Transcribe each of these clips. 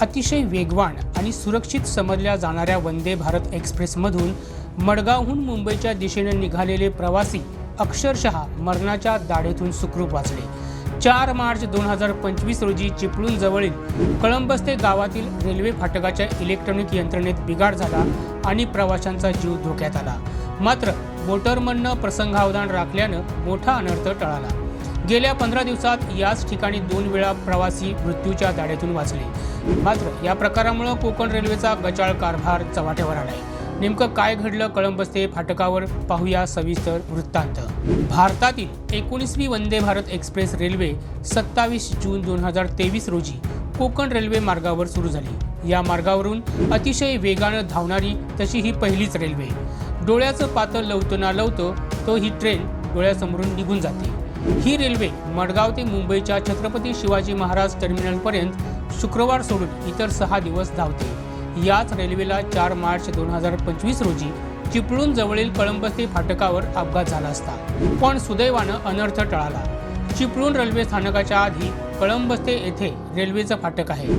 अतिशय वेगवान आणि सुरक्षित समजल्या जाणाऱ्या वंदे भारत एक्सप्रेसमधून मडगावहून मुंबईच्या दिशेने निघालेले प्रवासी अक्षरशः मरणाच्या दाढेतून सुखरूप वाचले. चार मार्च दोन हजार पंचवीस रोजी चिपळूण जवळील कळंबस्ते गावातील रेल्वे फाटकाच्या इलेक्ट्रॉनिक यंत्रणेत बिघाड झाला आणि प्रवाशांचा जीव धोक्यात आला. मात्र मोटरमननं प्रसंगावधान राखल्यानं मोठा अनर्थ टळाला. गेल्या पंधरा दिवसात याच ठिकाणी दोन वेळा प्रवासी मृत्यूच्या दाड्यातून वाचले. मात्र या प्रकारामुळे कोकण रेल्वेचा गचाळ कारभार चव्हाट्यावर आलाय. नेमकं काय घडलं कळंबस्ते फाटकावर? पाहूया सविस्तर वृत्तांत. भारतातील एकोणीसवी वंदे भारत एक्सप्रेस रेल्वे सत्तावीस जून दोन हजार तेवीस रोजी कोकण रेल्वे मार्गावर सुरू झाली. या मार्गावरून अतिशय वेगानं धावणारी तशी ही पहिलीच रेल्वे. डोळ्याचं पातळ लवतं ना लवतं तो ही ट्रेन डोळ्यासमोरून निघून जाते. ही रेल्वे मडगाव ते मुंबईच्या छत्रपती शिवाजी महाराज टर्मिनलपर्यंत शुक्रवार सोडून इतर सहा दिवस धावते. याच रेल्वेला चार मार्च दोन हजार पंचवीस रोजी चिपळूण जवळील कळंबस्ते फाटकावर अपघात झाला असता. पण सुदैवानं अनर्थ टळाला. चिपळूण रेल्वे स्थानकाच्या आधी कळंबस्ते येथे रेल्वेचं फाटक आहे.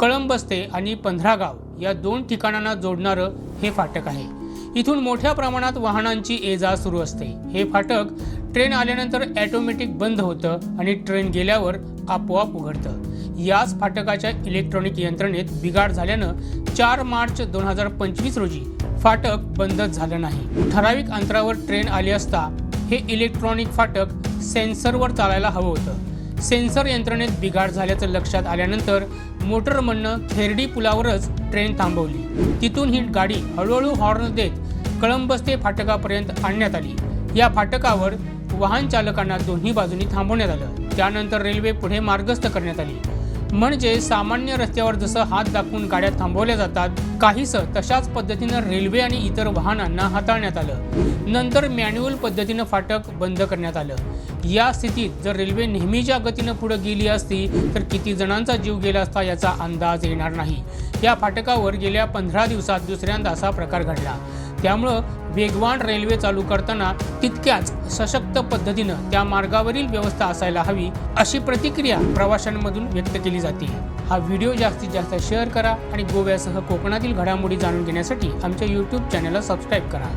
कळंबस्ते आणि पंधरागाव या दोन ठिकाणांना जोडणारं हे फाटक आहे. इथून मोठ्या प्रमाणात वाहनांची ये जा सुरू असते. हे फाटक ट्रेन आल्यानंतर ॲटोमॅटिक बंद होतं आणि ट्रेन गेल्यावर आपोआप उघडतं. याच फाटकाच्या इलेक्ट्रॉनिक यंत्रणेत बिघाड झाल्यानं चार मार्च दोन हजार पंचवीस रोजी फाटक बंदच झालं नाही. ठराविक अंतरावर ट्रेन आली असता हे इलेक्ट्रॉनिक फाटक सेन्सरवर चालायला हवं होतं. सेन्सर यंत्रणेत बिघाड झाल्याचं लक्षात आल्यानंतर मोटरमननं थेरडी पुलावरच ट्रेन थांबवली. तिथून ही गाडी हळूहळू हॉर्न देत कळंबस्ते फाटकापर्यंत आणण्यात आली. या फाटकावर वाहन चालकांना दोन्ही बाजूनी थांबवण्यात आलं. त्यानंतर रेल्वे पुढे मार्गस्थ करण्यात आली. म्हणजे सामान्य रस्त्यावर जसं हात दाखवून गाड्या थांबवल्या जातात काहीसं तशाच पद्धतीनं रेल्वे आणि इतर वाहनांना हाताळण्यात आलं. नंतर मॅन्युअल पद्धतीनं फाटक बंद करण्यात आलं. या स्थितीत जर रेल्वे नेहमीच्या गतीनं पुढे गेली असती तर किती जणांचा जीव गेला असता याचा अंदाज येणार नाही. या फाटकावर गेल्या पंधरा दिवसात दुसऱ्यांदा असा प्रकार घडला. त्यामुळं वेगवान रेल्वे चालू करताना तितक्याच सशक्त पद्धतीनं त्या मार्गावरील व्यवस्था असायला हवी अशी प्रतिक्रिया प्रवाशांमधून व्यक्त केली जाते. हा व्हिडिओ जास्तीत जास्त शेअर करा आणि गोव्यासह कोकणातील घडामोडी जाणून घेण्यासाठी आमच्या यूट्यूब चॅनलला सबस्क्राईब करा.